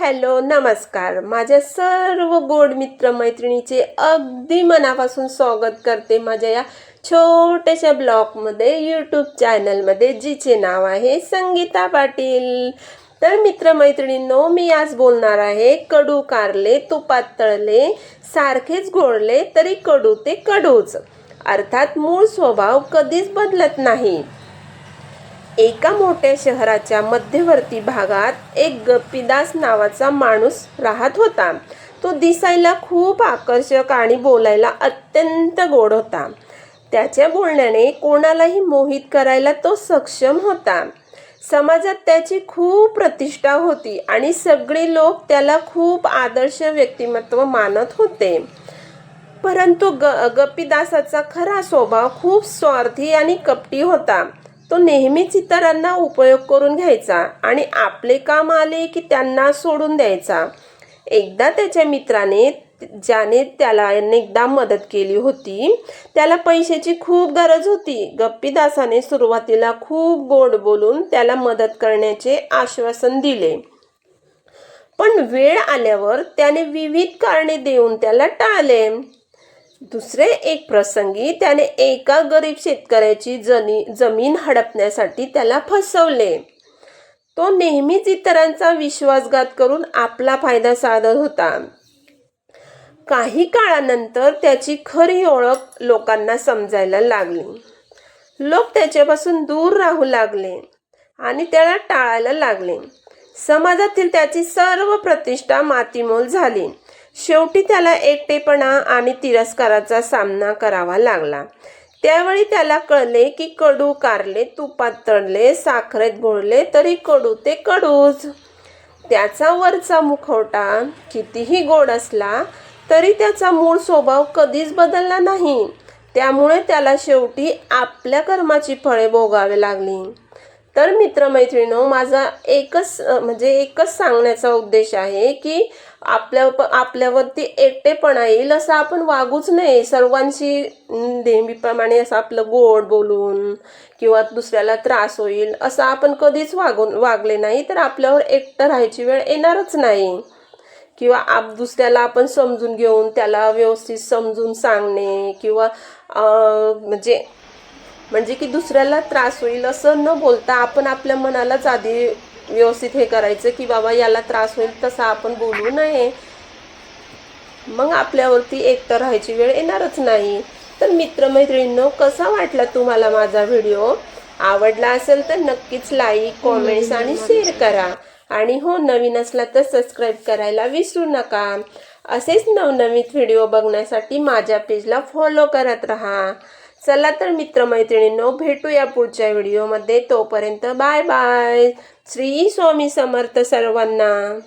Hello नमस्कार. माझ्या सर्व गोड मित्र मैत्रिणीचे अगदी मनापासून स्वागत करते माझ्या या छोट्याशा ब्लॉगमध्ये यूट्यूब चॅनलमध्ये जिचे नाव आहे संगीता पाटील. तर मित्रमैत्रिणींनो मी आज बोलणार आहे कडू कारले तुपात तळले सारखेच गोळले तरी कडू ते कडूच. अर्थात मूळ स्वभाव कधीच बदलत नाही. एका मोठ्या शहराच्या मध्यवर्ती भागात एक गप्पीदास नावाचा माणूस राहत होता. तो दिसायला खूप आकर्षक आणि बोलायला अत्यंत गोड होता. त्याच्या बोलण्याने कोणालाही मोहित करायला तो सक्षम होता. समाजात त्याची खूप प्रतिष्ठा होती आणि सगळे लोक त्याला खूप आदर्श व्यक्तिमत्व मानत होते. परंतु ग गप्पीदासाचा खरा स्वभाव खूप स्वार्थी आणि कपटी होता. तो नेहमीच इतरांना उपयोग करून घ्यायचा आणि आपले काम आले की त्यांना सोडून द्यायचा. एकदा त्याच्या मित्राने ज्याने त्याला अनेकदा मदत केली होती त्याला पैशाची खूप गरज होती. गप्पीदासाने सुरुवातीला खूप गोड बोलून त्याला मदत करण्याचे आश्वासन दिले. पण वेळ आल्यावर त्याने विविध कारणे देऊन त्याला टाळले. दुसरे एक प्रसंगी त्याने एका गरीब शेतकऱ्याची जनी जमीन हडपण्यासाठी त्याला फसवले. तो नेहमीच इतरांचा विश्वासघात करून आपला फायदा साधत होता. काही काळानंतर त्याची खरी ओळख लोकांना समजायला लागली. लोक त्याच्यापासून दूर राहू लागले आणि त्याला टाळायला लागले. समाजातील त्याची सर्व प्रतिष्ठा मातीमोल झाली. शेवटी त्याला एकटेपणा आणि तिरस्काराचा सामना करावा लागला. त्यावेळी त्याला कळले की कडू कारले तुपात तळले साखरेत घोळले तरी कडू ते कडूच. त्याचा वरचा मुखवटा कितीही गोड असला तरी त्याचा मूळ स्वभाव कधीच बदलला नाही. त्यामुळे त्याला शेवटी आपल्या कर्माची फळे भोगावे लागली. तर मित्रमैत्रिणो माझा एकच म्हणजे एकच सांगण्याचा उद्देश आहे की आपल्या आपल्यावरती एकटेपणा येईल असं आपण वागूच नाही सर्वांशी नेहमीप्रमाणे असं आपलं गोड बोलून किंवा दुसऱ्याला त्रास होईल असं आपण कधीच वागून वागले नाही. तर आपल्यावर एकटं राहायची वेळ येणारच नाही. किंवा आप दुसऱ्याला आपण समजून घेऊन त्याला व्यवस्थित समजून सांगणे किंवा म्हणजे म्हणजे की दुसऱ्याला त्रास होईल असं न बोलता आपण आपल्या मनालाच आधी व्यवस्थित हे करायचं की बाबा याला त्रास होईल तसा आपण बोलू नये. मग आपल्यावरती एकटं राहायची वेळ येणारच नाही. तर मित्रमैत्रिणींनो कसा वाटला तुम्हाला माझा व्हिडिओ? आवडला असेल तर नक्कीच लाईक कॉमेंट्स आणि शेअर करा. आणि हो नवीन असला तर सबस्क्राईब करायला विसरू नका. असेच नवनवीन व्हिडिओ बघण्यासाठी माझ्या पेजला फॉलो करत राहा. चला तर मित्रमैत्रिणींनो भेटूया पुढच्या व्हिडिओमध्ये. तोपर्यंत बाय बाय. श्री स्वामी समर्थ सर्वांना.